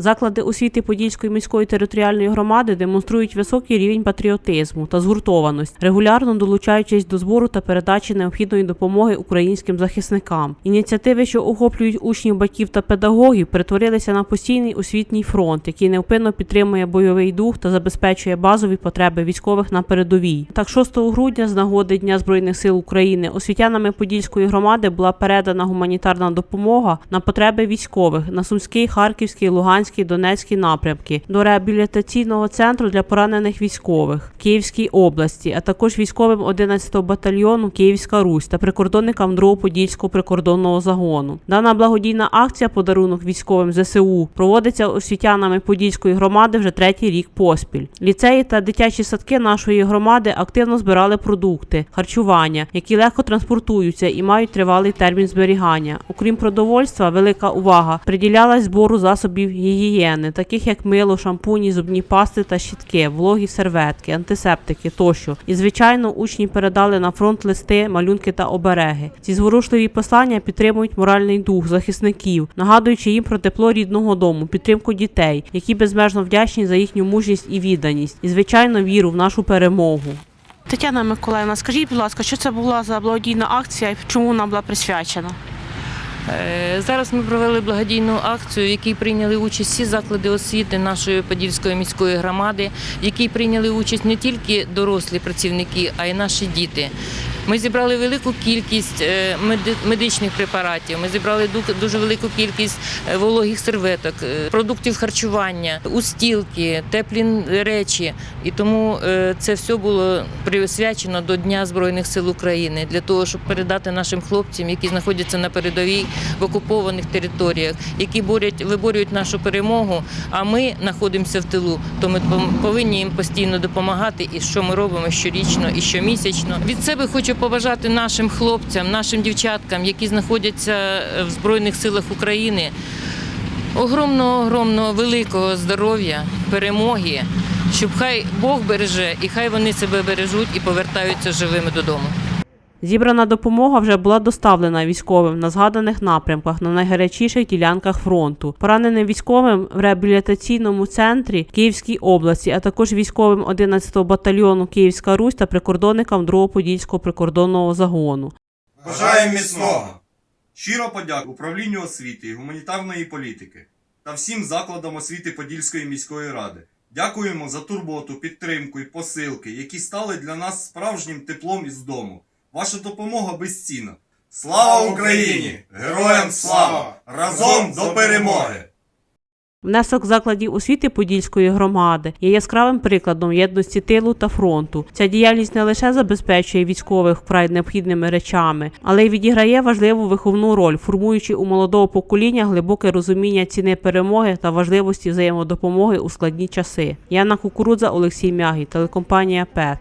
Заклади освіти Подільської міської територіальної громади демонструють високий рівень патріотизму та згуртованості, регулярно долучаючись до збору та передачі необхідної допомоги українським захисникам. Ініціативи, що охоплюють учнів, батьків та педагогів, перетворилися на постійний освітній фронт, який невпинно підтримує бойовий дух та забезпечує базові потреби військових на передовій. Так, 6 грудня, з нагоди Дня збройних сил України, освітянами Подільської громади була передана гуманітарна допомога на потреби військових на Сумський, Харківський, Луганський, Донецький напрямки до реабілітаційного центру для поранених військових Київській області, а також військовим 11-го батальйону Київська Русь та прикордонникам 2-го Подільського прикордонного загону. Дана благодійна акція подарунок військовим ЗСУ проводиться освітянами Подільської громади вже третій рік поспіль. Ліцеї та дитячі садки нашої громади активно збирали продукти, харчування, які легко транспортуються і мають тривалий термін зберігання. Окрім продовольства, велика увага приділялась збору засобів гігієни, таких як мило, шампуні, зубні пасти та щітки, вологі серветки, антисептики тощо. І звичайно, учні передали на фронт листи, малюнки та обереги. Ці зворушливі послання підтримують моральний дух захисників, нагадуючи їм про тепло рідного дому, підтримку дітей, які безмежно вдячні за їхню мужність і відданість, і звичайно віру в нашу перемогу. Тетяна Миколаївна, скажіть, будь ласка, що це була за благодійна акція і чому вона була присвячена? Е, Зараз ми провели благодійну акцію, в якій прийняли участь всі заклади освіти нашої Подільської міської громади, в якій прийняли участь не тільки дорослі працівники, а й наші діти. Ми зібрали велику кількість е, медичних препаратів. Ми зібрали ду- дуже велику кількість е, вологих серветок, е, продуктів харчування, устілки, теплі речі. І тому це все було присвячено до Дня Збройних сил України для того, щоб передати нашим хлопцям, які знаходяться на передовій в окупованих територіях, які борють, виборюють нашу перемогу. А ми знаходимося в тилу, то ми повинні їм постійно допомагати. І що ми робимо щорічно і щомісячно. Від себе хочу побажати нашим хлопцям, нашим дівчаткам, які знаходяться е, в збройних силах України. Огромного, огромного великого здоров'я, перемоги, щоб хай Бог береже і хай вони себе бережуть і повертаються живими додому. Зібрана допомога вже була доставлена військовим на згаданих напрямках на найгарячіших ділянках фронту, пораненим військовим в реабілітаційному центрі Київській області, а також військовим 11-го батальйону Київська Русь та прикордонникам 2-го Подільського прикордонного загону. Бажаємо міцного! Щиро подяку управлінню освіти і гуманітарної політики та всім закладам освіти Подільської міської ради. Дякуємо за турботу, підтримку і посилки, які стали для нас справжнім теплом із дому. Ваша допомога безцінна. Слава Україні! Героям слава! Разом до перемоги! Внесок закладів освіти Подільської громади є яскравим прикладом єдності тилу та фронту. Ця діяльність не лише забезпечує військових вкрай необхідними речами, але й відіграє важливу виховну роль, формуючи у молодого покоління глибоке розуміння ціни перемоги та важливості взаємодопомоги у складні часи. Яна Кукурудза, Олексій Мягі, телекомпанія ПЕТ.